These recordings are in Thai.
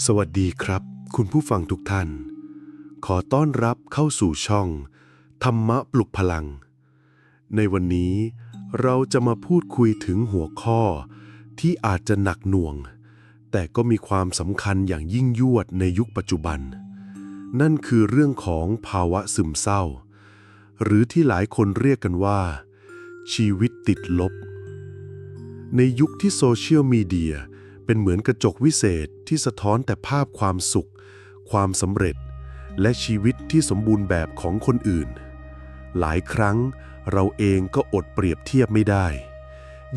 สวัสดีครับ คุณผู้ฟังทุกท่าน ขอต้อนรับเข้าสู่ช่อง ธรรมะปลุกพลัง ในวันนี้เราจะมาพูดคุยถึงหัวข้อที่อาจจะหนักหน่วง แต่ก็มีความสำคัญอย่างยิ่งยวดในยุคปัจจุบัน นั่นคือเรื่องของภาวะซึมเศร้า หรือที่หลายคนเรียกกันว่า ชีวิตติดลบ ในยุคที่โซเชียลมีเดีย เป็นเหมือนกระจกวิเศษที่สะท้อนแต่ภาพความสุข ความสำเร็จ และชีวิตที่สมบูรณ์แบบของคนอื่น หลายครั้งเราเองก็อดเปรียบเทียบไม่ได้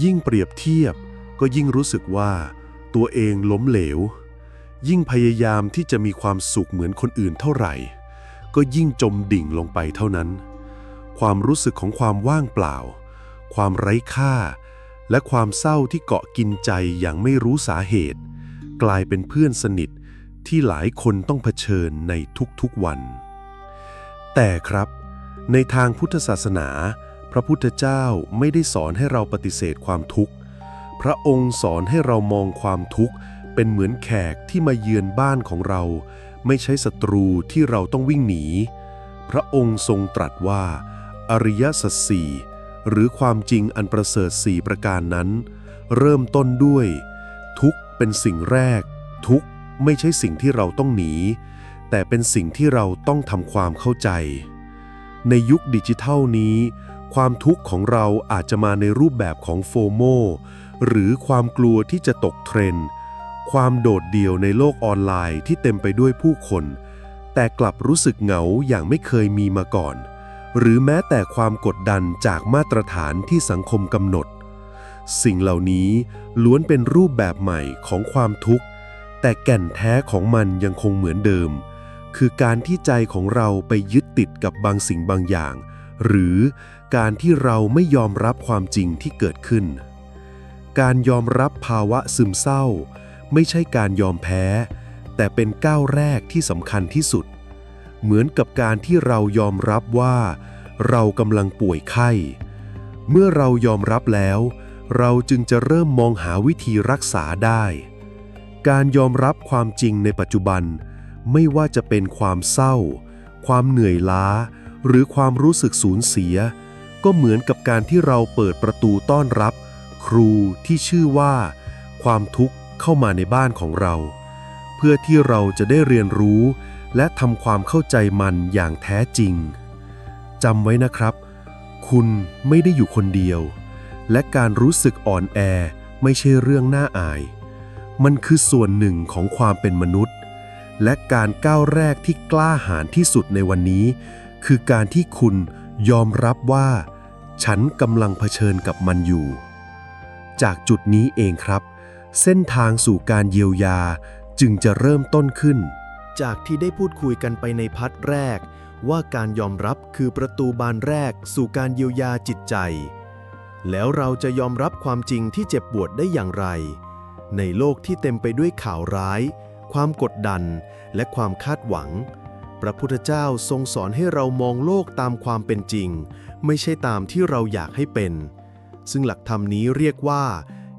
ยิ่งเปรียบเทียบก็ยิ่งรู้สึกว่า ตัวเองล้มเหลว ยิ่งพยายามที่จะมีความสุขเหมือนคนอื่นเท่าไหร่ ก็ยิ่งจมดิ่งลงไปเท่านั้น ความรู้สึกของความว่างเปล่า ความไร้ค่า และความเศร้าที่เกาะกินใจอย่างไม่รู้สาเหตุ กลายเป็นเพื่อนสนิทที่หลายคนต้องเผชิญในทุกๆวัน แต่ครับ ในทางพุทธศาสนา พระพุทธเจ้าไม่ได้สอนให้เราปฏิเสธความทุกข์ พระองค์สอนให้เรามองความทุกข์เป็นเหมือนแขกที่มาเยือนบ้านของเรา ไม่ใช่ศัตรูที่เราต้องวิ่งหนี พระองค์ทรงตรัสว่า อริยสัจสี่ หรือความจริงอันประเสริฐสี่ประการนั้น เริ่มต้นด้วย ทุกข์เป็นสิ่งแรก ทุกข์ไม่ใช่สิ่งที่เราต้องหนี แต่เป็นสิ่งที่เราต้องทำความเข้าใจ ในยุคดิจิทัลนี้ ความทุกข์ของเราอาจจะมาในรูปแบบของโฟโมหรือความกลัวที่จะตกเทรนด์ความโดดเดี่ยวในโลกออนไลน์ที่เต็มไปด้วยผู้คน แต่กลับรู้สึกเหงาอย่างไม่เคยมีมาก่อน หรือแม้แต่ความกดดันจากมาตรฐานที่สังคมกำหนด สิ่งเหล่านี้ล้วนเป็นรูปแบบใหม่ของความทุกข์ แต่แก่นแท้ของมันยังคงเหมือนเดิม คือการที่ใจของเราไปยึดติดกับบางสิ่งบางอย่าง หรือการที่เราไม่ยอมรับความจริงที่เกิดขึ้น การยอมรับภาวะซึมเศร้า ไม่ใช่การยอมแพ้ แต่เป็นก้าวแรกที่สำคัญที่สุด เหมือนกับการที่เรายอมรับว่า เรากำลังป่วยไข้ เมื่อเรายอมรับแล้ว เราจึงจะเริ่มมองหาวิธีรักษาได้ การยอมรับความจริงในปัจจุบัน ไม่ว่าจะเป็นความเศร้า ความเหนื่อยล้า หรือความรู้สึกสูญเสีย ก็เหมือนกับการที่เราเปิดประตูต้อนรับ ครูที่ชื่อว่า ความทุกข์เข้ามาในบ้านของเรา เพื่อที่เราจะได้เรียนรู้ และทำความเข้าใจมันอย่างแท้จริงจำไว้นะครับ คุณไม่ได้อยู่คนเดียว และการรู้สึกอ่อนแอไม่ใช่เรื่องน่าอาย มันคือส่วนหนึ่งของความเป็นมนุษย์ และการก้าวแรกที่กล้าหาญที่สุดในวันนี้ คือการที่คุณยอมรับว่า ฉันกำลังเผชิญกับมันอยู่ จากจุดนี้เองครับ เส้นทางสู่การเยียวยาจึงจะเริ่มต้นขึ้น จากที่ได้พูดคุยกันไปในพัดแรก ว่าการยอมรับคือประตูบานแรกสู่การเยียวยาจิตใจ แล้วเราจะยอมรับความจริงที่เจ็บปวดได้อย่างไร ในโลกที่เต็มไปด้วยข่าวร้าย ความกดดัน และความคาดหวัง พระพุทธเจ้าทรงสอนให้เรามองโลกตามความเป็นจริง ไม่ใช่ตามที่เราอยากให้เป็น ซึ่งหลักธรรมนี้เรียกว่า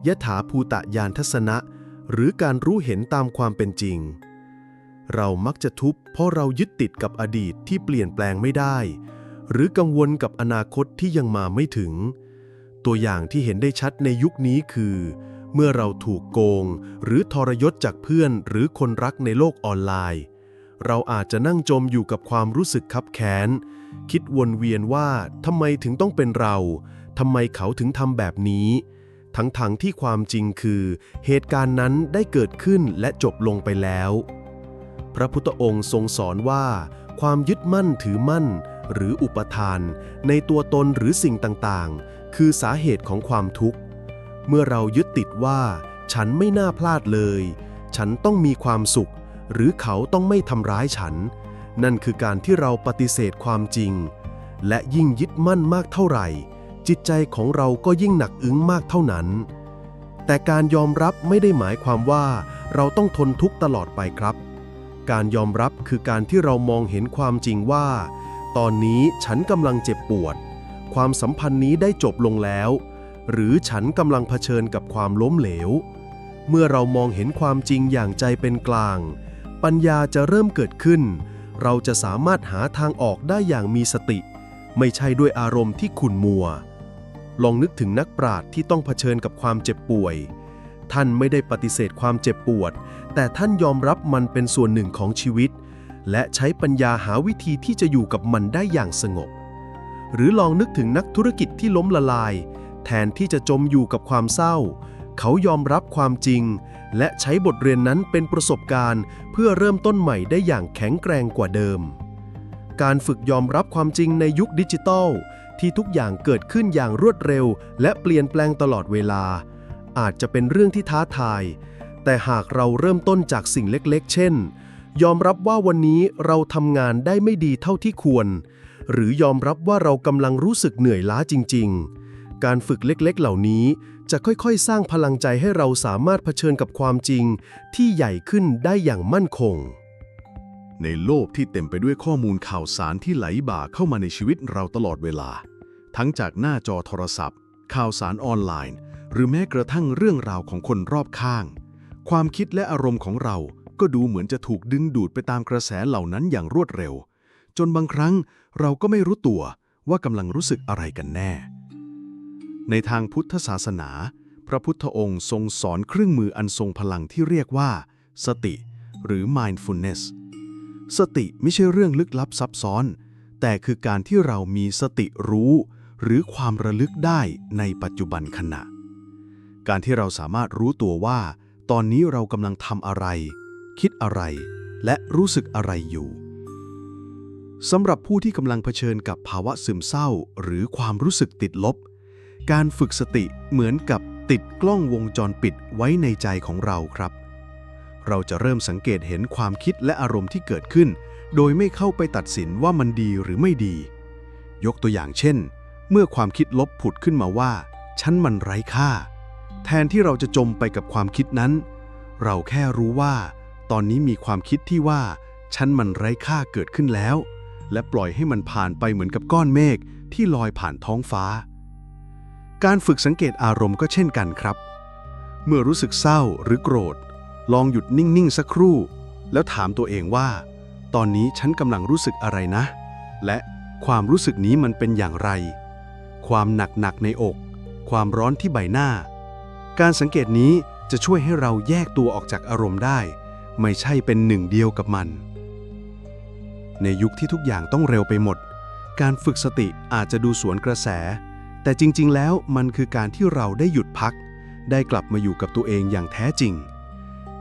ยถาภูตะยานทัศนะ หรือการรู้เห็นตามความเป็นจริง เรามักจะทุบเพราะเรายึดติดกับอดีตที่เปลี่ยนแปลงไม่ได้ หรือกังวลกับอนาคตที่ยังมาไม่ถึง ตัวอย่างที่เห็นได้ชัดในยุคนี้คือ เมื่อเราถูกโกง หรือทรยศจากเพื่อนหรือคนรักในโลกออนไลน์ เราอาจจะนั่งจมอยู่กับความรู้สึกคับแค้น คิดวนเวียนว่าทำไมถึงต้องเป็นเราทำไมเขาถึงทำแบบนี้ ทั้งๆทที่ความจริงคือ เหตุการณ์นั้นได้เกิดขึ้นและจบลงไปแล้ว พระพุทธองค์ทรงสอนว่า ความยึดมั่นถือมั่น หรืออุปทาน ในตัวตนหรือสิ่งต่างๆ คือสาเหตุของความทุกข์ เมื่อเรายึดติดว่า ฉันไม่น่าพลาดเลย ฉันต้องมีความสุข หรือเขาต้องไม่ทำร้ายฉัน นั่นคือการที่เราปฏิเสธความจริง และยิ่งยึดมั่นมากเท่าไหร่ จิตใจของเราก็ยิ่งหนักอึ้งมากเท่านั้น แต่การยอมรับไม่ได้หมายความว่าเราต้องทนทุกข์ตลอดไปครับ การยอมรับคือการที่เรามองเห็นความจริงว่า ตอนนี้ฉันกำลังเจ็บปวด ความสัมพันธ์นี้ได้จบลงแล้ว หรือฉันกำลังเผชิญกับความล้มเหลว เมื่อเรามองเห็นความจริงอย่างใจเป็นกลาง ปัญญาจะเริ่มเกิดขึ้น เราจะสามารถหาทางออกได้อย่างมีสติ ไม่ใช่ด้วยอารมณ์ที่ขุ่นมัว ลองนึกถึงนักปราชญ์ที่ต้องเผชิญกับความเจ็บป่วย ท่านไม่ได้ปฏิเสธความเจ็บปวด แต่ท่านยอมรับมันเป็นส่วนหนึ่งของชีวิต และใช้ปัญญาหาวิธีที่จะอยู่กับมันได้อย่างสงบ หรือลองนึกถึงนักธุรกิจที่ล้มละลาย แทนที่จะจมอยู่กับความเศร้า เขายอมรับความจริง และใช้บทเรียนนั้นเป็นประสบการณ์ เพื่อเริ่มต้นใหม่ได้อย่างแข็งแกร่งกว่าเดิม การฝึกยอมรับความจริงในยุคดิจิทัลที่ทุกอย่างเกิดขึ้นอย่างรวดเร็ว และเปลี่ยนแปลงตลอดเวลา อาจจะเป็นเรื่องที่ท้าทาย แต่หากเราเริ่มต้นจากสิ่งเล็กๆ เช่น ยอมรับว่าวันนี้เราทำงานได้ไม่ดีเท่าที่ควร หรือยอมรับว่าเรากำลังรู้สึกเหนื่อยล้าจริง ๆ การฝึกเล็กๆ เหล่านี้จะค่อยๆ สร้างพลังใจให้เราสามารถเผชิญกับความจริง ที่ใหญ่ขึ้นได้อย่างมั่นคง ในโลกที่เต็มไปด้วยข้อมูลข่าวสารที่ไหลบ่าเข้ามาในชีวิตเราตลอดเวลา ทั้งจากหน้าจอโทรศัพท์ ข่าวสารออนไลน์ หรือแม้กระทั่งเรื่องราวของคนรอบข้าง ความคิดและอารมณ์ของเราก็ดูเหมือนจะถูกดึงดูดไปตามกระแสเหล่านั้นอย่างรวดเร็ว จนบางครั้งเราก็ไม่รู้ตัวว่ากำลังรู้สึกอะไรกันแน่ ในทางพุทธศาสนา พระพุทธองค์ทรงสอนเครื่องมืออันทรงพลังที่เรียกว่า สติ หรือ mindfulness สติไม่ใช่เรื่องลึกลับซับซ้อน แต่คือการที่เรามีสติรู้ หรือความระลึกได้ในปัจจุบันขณะ การที่เราสามารถรู้ตัวว่า ตอนนี้เรากำลังทำอะไร คิดอะไร และรู้สึกอะไรอยู่สำหรับผู้ที่กำลังเผชิญกับภาวะซึมเศร้า หรือความรู้สึกติดลบ การฝึกสติเหมือนกับติดกล้องวงจรปิดไว้ในใจของเราครับ เราจะเริ่มสังเกตเห็นความคิดและอารมณ์ที่เกิดขึ้น โดยไม่เข้าไปตัดสินว่ามันดีหรือไม่ดี ยกตัวอย่างเช่น เมื่อความคิดลบผุดขึ้นมาว่า ฉันมันไร้ค่า แทนที่เราจะจมไปกับความคิดนั้น เราแค่รู้ว่า ตอนนี้มีความคิดที่ว่า ฉันมันไร้ค่าเกิดขึ้นแล้ว และปล่อยให้มันผ่านไปเหมือนกับก้อนเมฆที่ลอยผ่านท้องฟ้า การฝึกสังเกตอารมณ์ก็เช่นกันครับ เมื่อรู้สึกเศร้าหรือโกรธ ลองหยุดนิ่ง ๆ สักครู่ แล้วถามตัวเองว่า ตอนนี้ฉันกำลังรู้สึกอะไรนะ และความรู้สึกนี้มันเป็นอย่างไร ความหนักๆในอก ความร้อนที่ใบหน้า การสังเกตนี้จะช่วยให้เราแยกตัวออกจากอารมณ์ได้ ไม่ใช่เป็นหนึ่งเดียวกับมัน ในยุคที่ทุกอย่างต้องเร็วไปหมด การฝึกสติอาจจะดูสวนกระแส แต่จริง ๆ แล้วมันคือการที่เราได้หยุดพัก ได้กลับมาอยู่กับตัวเองอย่างแท้จริง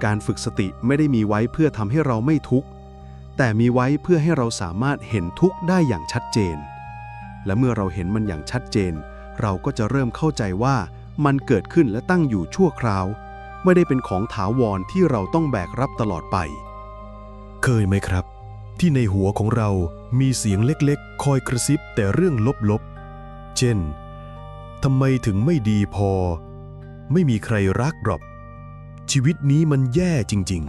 การฝึกสติไม่ได้มีไว้เพื่อทำให้เราไม่ทุกข์ แต่มีไว้เพื่อให้เราสามารถเห็นทุกข์ได้อย่างชัดเจน และเมื่อเราเห็นมันอย่างชัดเจน เราก็จะเริ่มเข้าใจว่า มันเกิดขึ้นและตั้งอยู่ชั่วคราว ไม่ได้เป็นของถาวรที่เราต้องแบกรับตลอดไป เคยไหมครับ ที่ในหัวของเรามีเสียงเล็กๆ คอยกระซิบแต่เรื่องลบๆ เช่นทำไมถึงไม่ดีพอ ไม่มีใครรักหรอก ชีวิตนี้มันแย่จริง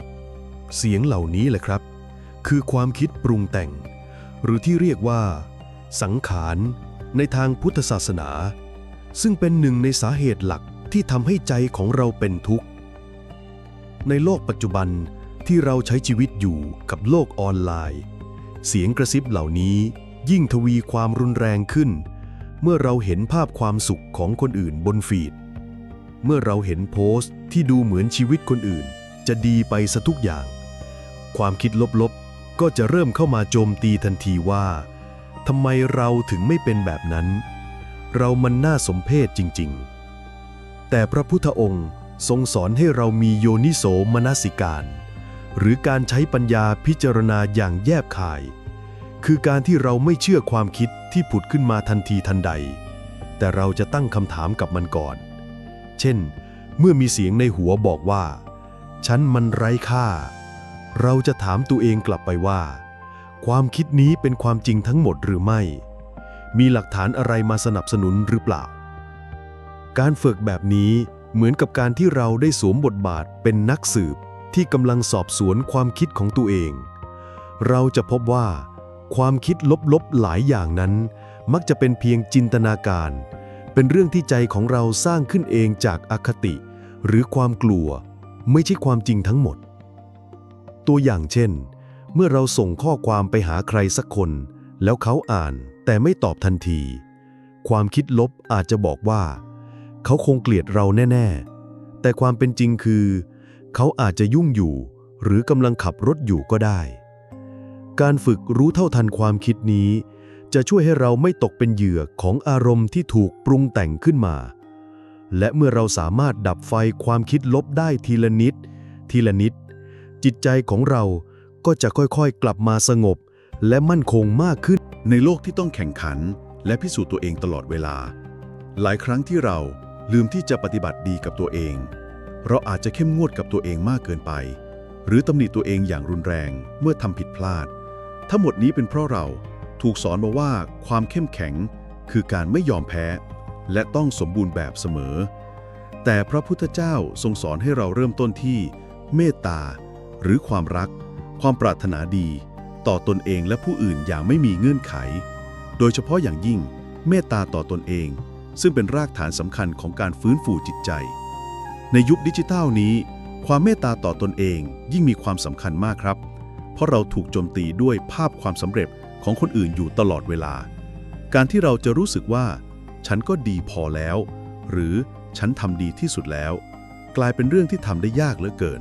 ๆ เสียงเหล่านี้แหละครับ คือความคิดปรุงแต่ง หรือที่เรียกว่า สังขารในทางพุทธศาสนา ซึ่งเป็นหนึ่งในสาเหตุหลักที่ทำให้ใจของเราเป็นทุกข์ ในโลกปัจจุบันที่เราใช้ชีวิตอยู่กับโลกออนไลน์ เสียงกระซิบเหล่านี้ยิ่งทวีความรุนแรงขึ้น เมื่อเราเห็นภาพความสุขของคนอื่นบนฟีด เมื่อเราเห็นโพสต์ที่ดูเหมือนชีวิตคนอื่น จะดีไปซะทุกอย่าง ความคิดลบๆ ก็จะเริ่มเข้ามาโจมตีทันทีว่าทำไมเราถึงไม่เป็นแบบนั้น เรามันน่าสมเพชจริง ๆ แต่พระพุทธองค์ทรงสอนให้เรามีโยนิโสมนสิการ หรือการใช้ปัญญาพิจารณาอย่างแยบคาย คือการที่เราไม่เชื่อความคิดที่ผุดขึ้นมาทันทีทันใด แต่เราจะตั้งคำถามกับมันก่อน เช่น เมื่อมีเสียงในหัวบอกว่า ฉันมันไร้ค่า เราจะถามตัวเองกลับไปว่า ความคิดนี้เป็นความจริงทั้งหมดหรือไม่ มีหลักฐานอะไรมาสนับสนุนหรือเปล่า การฝึกแบบนี้เหมือนกับการที่เราได้สวมบทบาทเป็นนักสืบที่กำลังสอบสวนความคิดของตัวเอง เราจะพบว่า ความคิดลบๆหลายอย่างนั้น มักจะเป็นเพียงจินตนาการ เป็นเรื่องที่ใจของเราสร้างขึ้นเองจากอคติ หรือความกลัว ไม่ใช่ความจริงทั้งหมด ตัวอย่างเช่น เมื่อเราส่งข้อความไปหาใครสักคน แล้วเขาอ่านแต่ไม่ตอบทันที ความคิดลบอาจจะบอกว่า เขาคงเกลียดเราแน่ ๆ แต่ความเป็นจริงคือ เขาอาจจะยุ่งอยู่ หรือกำลังขับรถอยู่ก็ได้ การฝึกรู้เท่าทันความคิดนี้ จะช่วยให้เราไม่ตกเป็นเหยื่อของอารมณ์ที่ถูกปรุงแต่งขึ้นมา และเมื่อเราสามารถดับไฟความคิดลบได้ทีละนิด ทีละนิด จิตใจของเราก็จะค่อยๆ กลับมาสงบ และมั่นคงมากขึ้น ในโลกที่ต้องแข่งขัน และพิสูจน์ตัวเองตลอดเวลา หลายครั้งที่เราลืมที่จะปฏิบัติดีกับตัวเอง เราอาจจะเข้มงวดกับตัวเองมากเกินไป หรือตำหนิตัวเองอย่างรุนแรงเมื่อทำผิดพลาด ทั้งหมดนี้เป็นเพราะเราถูกสอนมาว่าความเข้มแข็งคือการไม่ยอมแพ้ และต้องสมบูรณ์แบบเสมอ แต่พระพุทธเจ้าทรงสอนให้เราเริ่มต้นที่ เมตตา หรือความรัก ความปรารถนาดี ต่อตนเองและผู้อื่นอย่างไม่มีเงื่อนไข โดยเฉพาะอย่างยิ่ง เมตตาต่อตนเอง ซึ่งเป็นรากฐานสำคัญของการฟื้นฟูจิตใจ ในยุคดิจิทัลนี้ ความเมตตาต่อตนเองยิ่งมีความสำคัญมากครับ เพราะเราถูกโจมตีด้วยภาพความสำเร็จของคนอื่นอยู่ตลอดเวลา การที่เราจะรู้สึกว่า ฉันก็ดีพอแล้ว หรือฉันทำดีที่สุดแล้ว กลายเป็นเรื่องที่ทำได้ยากเหลือเกิน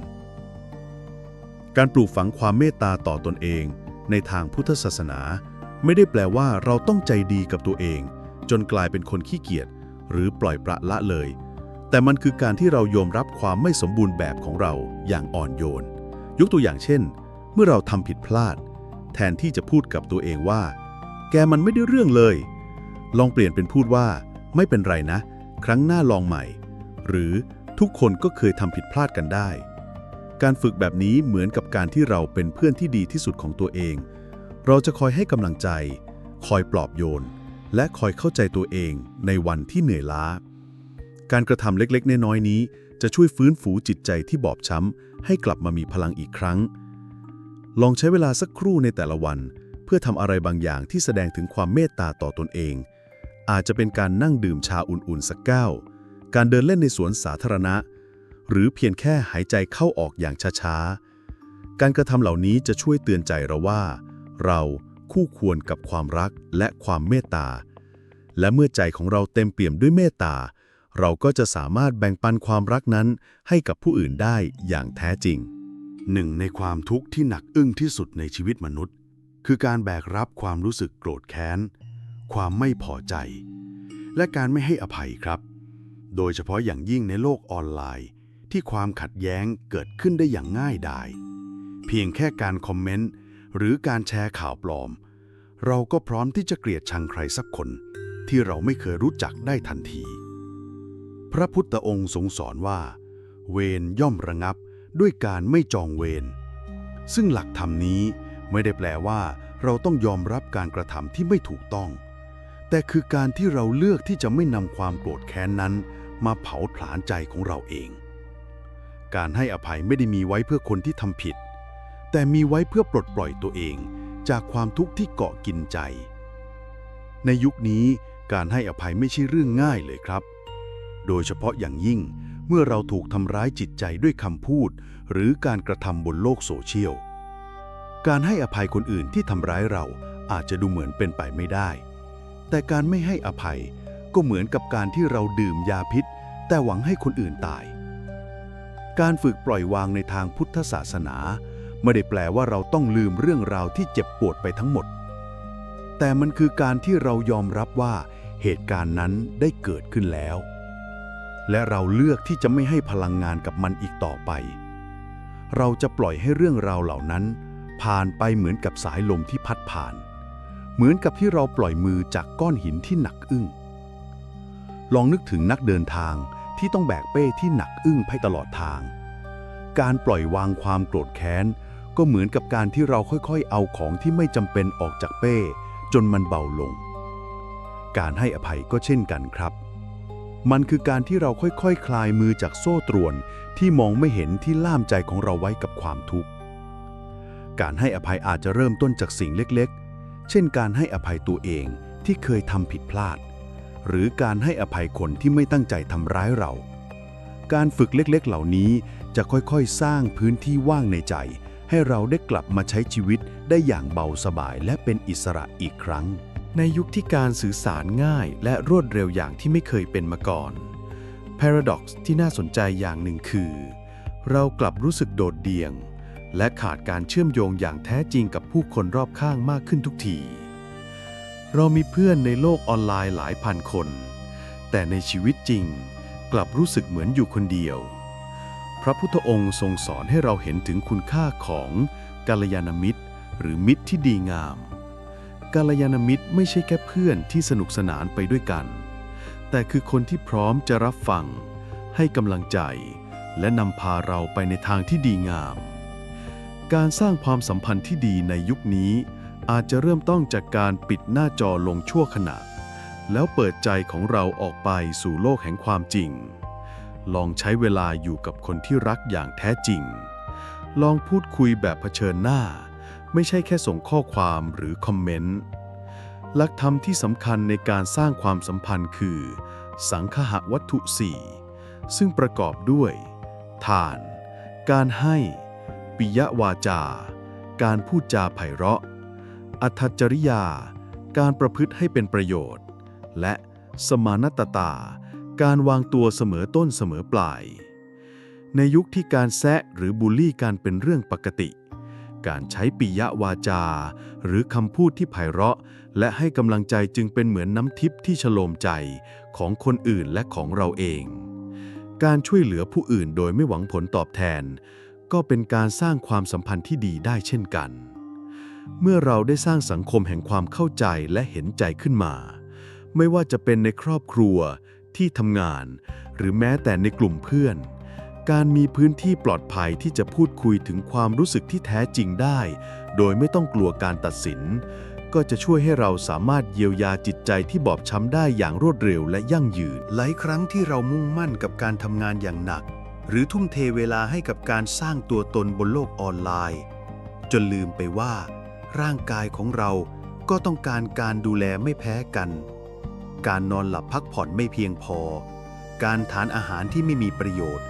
การปลูกฝังความเมตตาต่อตนเอง ในทางพุทธศาสนา ไม่ได้แปลว่าเราต้องใจดีกับตัวเอง จนกลายเป็นคนขี้เกียจหรือปล่อยประละเลย แต่มันคือการที่เรายอมรับความไม่สมบูรณ์แบบของเราอย่างอ่อนโยน ยกตัวอย่างเช่น เมื่อเราทำผิดพลาด แทนที่จะพูดกับตัวเองว่า แกมันไม่ได้เรื่องเลย ลองเปลี่ยนเป็นพูดว่า ไม่เป็นไรนะ ครั้งหน้าลองใหม่ หรือทุกคนก็เคยทำผิดพลาดกันได้ การฝึกแบบนี้เหมือนกับการที่เราเป็นเพื่อนที่ดีที่สุดของตัวเอง เราจะคอยให้กำลังใจ คอยปลอบโยน และคอยเข้าใจตัวเองในวันที่เหนื่อยล้า การกระทำเล็กๆ น้อยๆนี้ จะช่วยฟื้นฟูจิตใจที่บอบช้ำ ให้กลับมามีพลังอีกครั้ง ลองใช้เวลาสักครู่ในแต่ละวัน เพื่อทำอะไรบางอย่างที่แสดงถึงความเมตตาต่อตนเอง อาจจะเป็นการนั่งดื่มชาอุ่นๆสักแก้ว การเดินเล่นในสวนสาธารณะ หรือเพียงแค่หายใจเข้าออกอย่างช้าๆ การกระทำเหล่านี้จะช่วยเตือนใจเราว่า เราคู่ควรกับความรักและความเมตตา และเมื่อใจของเราเต็มเปี่ยมด้วยเมตตา เราก็จะสามารถแบ่งปันความรักนั้นให้กับผู้อื่นได้อย่างแท้จริง หนึ่งในความทุกข์ที่หนักอึ้งที่สุดในชีวิตมนุษย์ คือการแบกรับความรู้สึกโกรธแค้น ความไม่พอใจ และการไม่ให้อภัยครับ โดยเฉพาะอย่างยิ่งในโลกออนไลน์ ที่ความขัดแย้งเกิดขึ้นได้อย่างง่ายดาย เพียงแค่การคอมเมนต์หรือการแชร์ข่าวปลอม เราก็พร้อมที่จะเกลียดชังใครสักคน ที่เราไม่เคยรู้จักได้ทันที พระพุทธองค์ทรงสอนว่า เวรย่อมระงับด้วยการไม่จองเวรซึ่งหลักธรรมนี้ไม่ได้แปลว่า เราต้องยอมรับการกระทำที่ไม่ถูกต้อง แต่คือการที่เราเลือกที่จะไม่นำความโกรธแค้นนั้น มาเผาผลาญใจของเราเอง การให้อภัยไม่ได้มีไว้เพื่อคนที่ทำผิด แต่มีไว้เพื่อปลดปล่อยตัวเอง จากความทุกข์ที่เกาะกินใจ ในยุคนี้การให้อภัยไม่ใช่เรื่องง่ายเลยครับ โดยเฉพาะอย่างยิ่งเมื่อเราถูกทำร้ายจิตใจด้วยคำพูด หรือการกระทำบนโลกโซเชียล การให้อภัยคนอื่นที่ทำร้ายเราอาจจะดูเหมือนเป็นไปไม่ได้ แต่การไม่ให้อภัยก็เหมือนกับการที่เราดื่มยาพิษ แต่หวังให้คนอื่นตาย การฝึกปล่อยวางในทางพุทธศาสนา ไม่ได้แปลว่าเราต้องลืมเรื่องราวที่เจ็บปวดไปทั้งหมด แต่มันคือการที่เรายอมรับว่าเหตุการณ์นั้นได้เกิดขึ้นแล้ว และเราเลือกที่จะไม่ให้พลังงานกับมันอีกต่อไป เราจะปล่อยให้เรื่องราวเหล่านั้น ผ่านไปเหมือนกับสายลมที่พัดผ่าน เหมือนกับที่เราปล่อยมือจากก้อนหินที่หนักอึ้งลองนึกถึงนักเดินทาง ที่ต้องแบกเป้ที่หนักอึ้งไปตลอดทาง การปล่อยวางความโกรธแค้น ก็เหมือนกับการที่เราค่อยๆ เอาของที่ไม่จำเป็นออกจากเป้ จนมันเบาลง การให้อภัยก็เช่นกันครับ มันคือการที่เราค่อยๆคคลายมือจากโซ่ตรวนที่มองไม่เห็นที่ล่ามใจของเราไว้กับความทุกข์ การให้อภัยอาจจะเริ่มต้นจากสิ่งเล็กๆ เช่นการให้อภัยตัวเองที่เคยทำผิดพลาด หรือการให้อภัยคนที่ไม่ตั้งใจทำร้ายเรา การฝึกเล็กๆ เหล่านี้จะค่อยๆ สร้างพื้นที่ว่างในใจ ให้เราได้กลับมาใช้ชีวิตได้อย่างเบาสบายและเป็นอิสระอีกครั้ง ในยุคที่การสื่อสารง่ายและรวดเร็วอย่างที่ไม่เคยเป็นมาก่อน Paradox ที่น่าสนใจอย่างหนึ่งคือ เรากลับรู้สึกโดดเดี่ยง และขาดการเชื่อมโยงอย่างแท้จริงกับผู้คนรอบข้างมากขึ้นทุกที เรามีเพื่อนในโลกออนไลน์หลายพันคน แต่ในชีวิตจริง กลับรู้สึกเหมือนอยู่คนเดียว พระพุทธองค์ทรงสอนให้เราเห็นถึงคุณค่าของกัลยาณมิตร หรือมิตรที่ดีงามกัลยาณมิตรไม่ใช่แค่เพื่อนที่สนุกสนานไปด้วยกัน แต่คือคนที่พร้อมจะรับฟัง ให้กำลังใจ และนำพาเราไปในทางที่ดีงาม การสร้างความสัมพันธ์ที่ดีในยุคนี้ อาจจะเริ่มต้นจากการปิดหน้าจอลงชั่วขณะ แล้วเปิดใจของเราออกไปสู่โลกแห่งความจริง ลองใช้เวลาอยู่กับคนที่รักอย่างแท้จริง ลองพูดคุยแบบเผชิญหน้า ไม่ใช่แค่ส่งข้อความหรือคอมเมนต์ หลักธรรมที่สำคัญในการสร้างความสัมพันธ์คือ สังคหวัตถุสี่ซึ่งประกอบด้วย ทาน การให้ ปิยวาจา การพูดจาไพเราะ อัธจริยา การประพฤติให้เป็นประโยชน์ และสมานตตา การวางตัวเสมอต้นเสมอปลาย ในยุคที่การแซะหรือบูลลี่การเป็นเรื่องปกติ การใช้ปิยวาจา หรือคำพูดที่ไพเราะ และให้กำลังใจจึงเป็นเหมือนน้ำทิพย์ที่ฉโลมใจของคนอื่นและของเราเอง การช่วยเหลือผู้อื่นโดยไม่หวังผลตอบแทน ก็เป็นการสร้างความสัมพันธ์ที่ดีได้เช่นกัน เมื่อเราได้สร้างสังคมแห่งความเข้าใจและเห็นใจขึ้นมา ไม่ว่าจะเป็นในครอบครัวที่ทำงาน หรือแม้แต่ในกลุ่มเพื่อน การมีพื้นที่ปลอดภัยที่จะพูดคุยถึงความรู้สึกที่แท้จริงได้ โดยไม่ต้องกลัวการตัดสิน ก็จะช่วยให้เราสามารถเยียวยาจิตใจที่บอบช้ำได้อย่างรวดเร็วและยั่งยืน หลายครั้งที่เรามุ่งมั่นกับการทำงานอย่างหนัก หรือทุ่มเทเวลาให้กับการสร้างตัวตนบนโลกออนไลน์ จนลืมไปว่า ร่างกายของเราก็ต้องการการดูแลไม่แพ้กัน การนอนหลับพักผ่อนไม่เพียงพอ การทานอาหารที่ไม่มีประโยชน์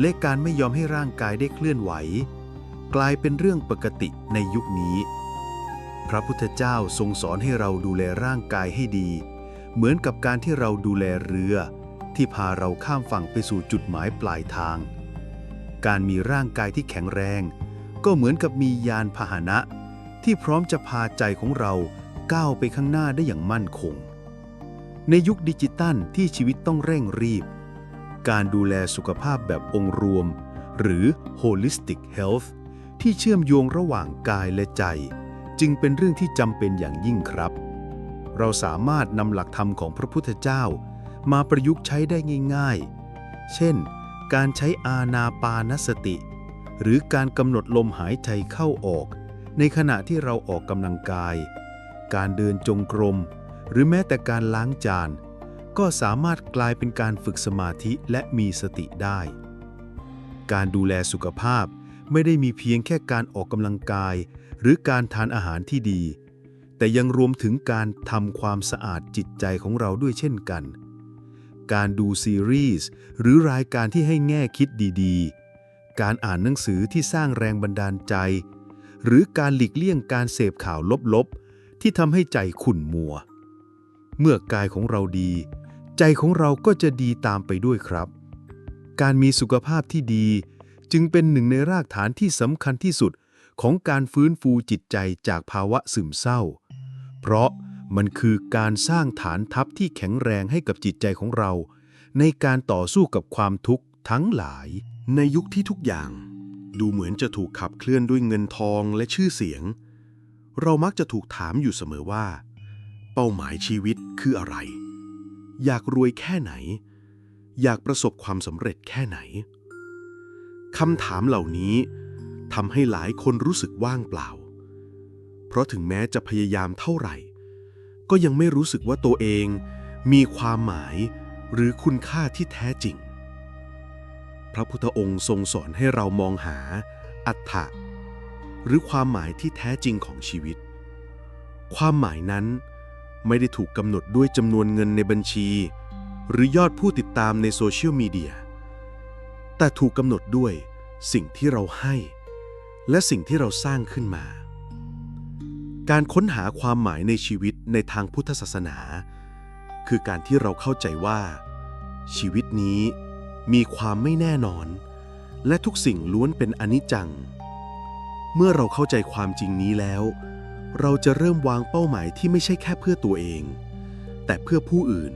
และการไม่ยอมให้ร่างกายได้เคลื่อนไหว กลายเป็นเรื่องปกติในยุคนี้ พระพุทธเจ้าทรงสอนให้เราดูแลร่างกายให้ดี เหมือนกับการที่เราดูแลเรือ ที่พาเราข้ามฝั่งไปสู่จุดหมายปลายทาง การมีร่างกายที่แข็งแรง ก็เหมือนกับมียานพาหนะ ที่พร้อมจะพาใจของเราก้าวไปข้างหน้าได้อย่างมั่นคง ในยุคดิจิตัลที่ชีวิตต้องเร่งรีบ การดูแลสุขภาพแบบองค์รวม หรือ holistic health ที่เชื่อมโยงระหว่างกายและใจ จึงเป็นเรื่องที่จำเป็นอย่างยิ่งครับ เราสามารถนำหลักธรรมของพระพุทธเจ้า มาประยุกต์ใช้ได้ง่าย ๆ เช่น การใช้อาณาปานสติ หรือการกำหนดลมหายใจเข้าออก ในขณะที่เราออกกำลังกาย การเดินจงกรม หรือแม้แต่การล้างจาน ก็สามารถกลายเป็นการฝึกสมาธิและมีสติได้ การดูแลสุขภาพไม่ได้มีเพียงแค่การออกกำลังกาย หรือการทานอาหารที่ดี แต่ยังรวมถึงการทำความสะอาดจิตใจของเราด้วยเช่นกัน การดูซีรีส์หรือรายการที่ให้แง่คิดดีๆ การอ่านหนังสือที่สร้างแรงบันดาลใจ หรือการหลีกเลี่ยงการเสพข่าวลบๆ ที่ทำให้ใจขุ่นมัว เมื่อกายของเราดี ใจของเราก็จะดีตามไปด้วยครับ การมีสุขภาพที่ดีจึงเป็นหนึ่งในรากฐานที่สำคัญที่สุดของการฟื้นฟูจิตใจจากภาวะซึมเศร้า เพราะมันคือการสร้างฐานทัพที่แข็งแรงให้กับจิตใจของเรา ในการต่อสู้กับความทุกข์ทั้งหลาย ในยุคที่ทุกอย่าง ดูเหมือนจะถูกขับเคลื่อนด้วยเงินทองและชื่อเสียง เรามักจะถูกถามอยู่เสมอว่า เป้าหมายชีวิตคืออะไร อยากรวยแค่ไหน อยากประสบความสำเร็จแค่ไหนคำถามเหล่านี้ทำให้หลายคนรู้สึกว่างเปล่า เพราะถึงแม้จะพยายามเท่าไหร่ ก็ยังไม่รู้สึกว่าตัวเองมีความหมายหรือคุณค่าที่แท้จริง พระพุทธองค์ทรงสอนให้เรามองหา อัตถะหรือความหมายที่แท้จริงของชีวิต ความหมายนั้นไม่ได้ถูกกำหนดด้วยจำนวนเงินในบัญชี หรือยอดผู้ติดตามในโซเชียลมีเดีย แต่ถูกกำหนดด้วยสิ่งที่เราให้ และสิ่งที่เราสร้างขึ้นมา การค้นหาความหมายในชีวิตในทางพุทธศาสนา คือการที่เราเข้าใจว่า ชีวิตนี้ มีความไม่แน่นอน และทุกสิ่งล้วนเป็นอนิจจัง เมื่อเราเข้าใจความจริงนี้แล้ว เราจะเริ่มวางเป้าหมายที่ไม่ใช่แค่เพื่อตัวเอง แต่เพื่อผู้อื่น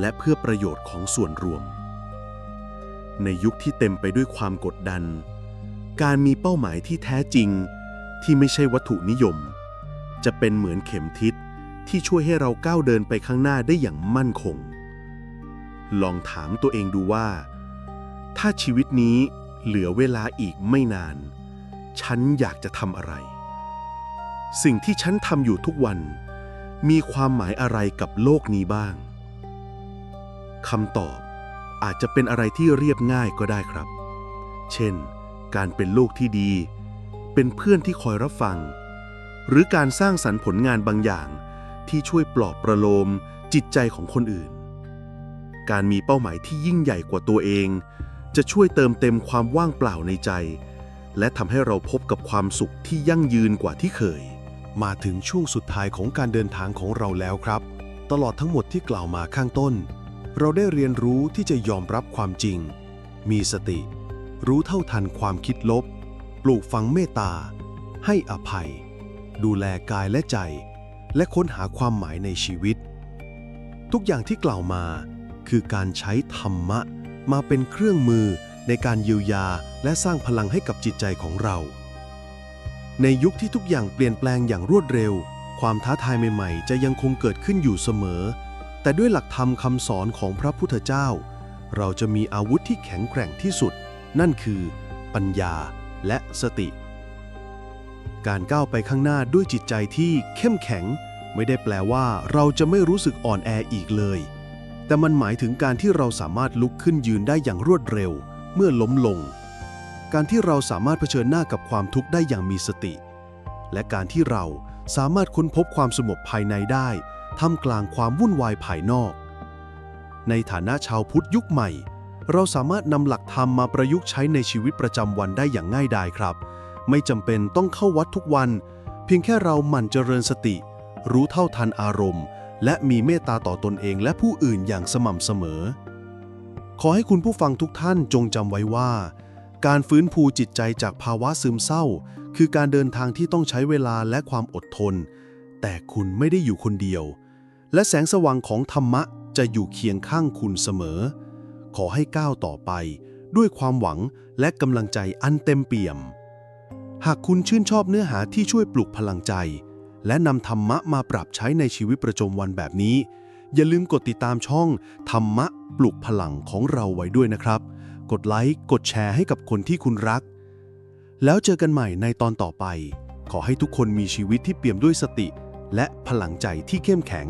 และเพื่อประโยชน์ของส่วนรวม ในยุคที่เต็มไปด้วยความกดดัน การมีเป้าหมายที่แท้จริง ที่ไม่ใช่วัตถุนิยม จะเป็นเหมือนเข็มทิศที่ช่วยให้เราก้าวเดินไปข้างหน้าได้อย่างมั่นคง ลองถามตัวเองดูว่า ถ้าชีวิตนี้เหลือเวลาอีกไม่นาน ฉันอยากจะทำอะไร สิ่งที่ฉันทำอยู่ทุกวัน มีความหมายอะไรกับโลกนี้บ้างคำตอบอาจจะเป็นอะไรที่เรียบง่ายก็ได้ครับ เช่น การเป็นลูกที่ดี เป็นเพื่อนที่คอยรับฟัง หรือการสร้างสรรค์ผลงานบางอย่าง ที่ช่วยปลอบประโลมจิตใจของคนอื่น การมีเป้าหมายที่ยิ่งใหญ่กว่าตัวเอง จะช่วยเติมเต็มความว่างเปล่าในใจ และทำให้เราพบกับความสุขที่ยั่งยืนกว่าที่เคย มาถึงช่วงสุดท้ายของการเดินทางของเราแล้วครับ ตลอดทั้งหมดที่กล่าวมาข้างต้น เราได้เรียนรู้ที่จะยอมรับความจริง มีสติ รู้เท่าทันความคิดลบ ปลูกฝังเมตตา ให้อภัย ดูแลกายและใจ และค้นหาความหมายในชีวิต ทุกอย่างที่กล่าวมาคือการใช้ธรรมะ มาเป็นเครื่องมือในการเยียวยาและสร้างพลังให้กับจิตใจของเรา ในยุคที่ทุกอย่างเปลี่ยนแปลงอย่างรวดเร็ว ความท้าทายใหม่ๆ จะยังคงเกิดขึ้นอยู่เสมอ แต่ด้วยหลักธรรมคำสอนของพระพุทธเจ้า เราจะมีอาวุธที่แข็งแกร่งที่สุด นั่นคือ ปัญญาและสติ การก้าวไปข้างหน้าด้วยจิตใจที่เข้มแข็ง ไม่ได้แปลว่าเราจะไม่รู้สึกอ่อนแออีกเลย แต่มันหมายถึงการที่เราสามารถลุกขึ้นยืนได้อย่างรวดเร็ว เมื่อล้มลง การที่เราสามารถเผชิญหน้ากับความทุกข์ได้อย่างมีสติ และการที่เราสามารถค้นพบความสงบภายในได้ท่ามกลางความวุ่นวายภายนอก ในฐานะชาวพุทธยุคใหม่ เราสามารถนำหลักธรรมมาประยุกต์ใช้ในชีวิตประจำวันได้อย่างง่ายดายครับ ไม่จำเป็นต้องเข้าวัดทุกวัน เพียงแค่เราหมั่นเจริญสติ รู้เท่าทันอารมณ์ และมีเมตตาต่อตนเองและผู้อื่นอย่างสม่ำเสมอ ขอให้คุณผู้ฟังทุกท่านจงจำไว้ว่า การฟื้นฟูจิตใจจากภาวะซึมเศร้า คือการเดินทางที่ต้องใช้เวลาและความอดทน แต่คุณไม่ได้อยู่คนเดียว และแสงสว่างของธรรมะจะอยู่เคียงข้างคุณเสมอ ขอให้ก้าวต่อไป ด้วยความหวังและกำลังใจอันเต็มเปี่ยม หากคุณชื่นชอบเนื้อหาที่ช่วยปลุกพลังใจ และนำธรรมะมาปรับใช้ในชีวิตประจำวันแบบนี้ อย่าลืมกดติดตามช่อง ธรรมะปลุกพลังของเราไว้ด้วยนะครับ กดไลค์กดแชร์ให้กับคนที่คุณรัก แล้วเจอกันใหม่ในตอนต่อไป ขอให้ทุกคนมีชีวิตที่เปี่ยมด้วยสติ และพลังใจที่เข้มแข็ง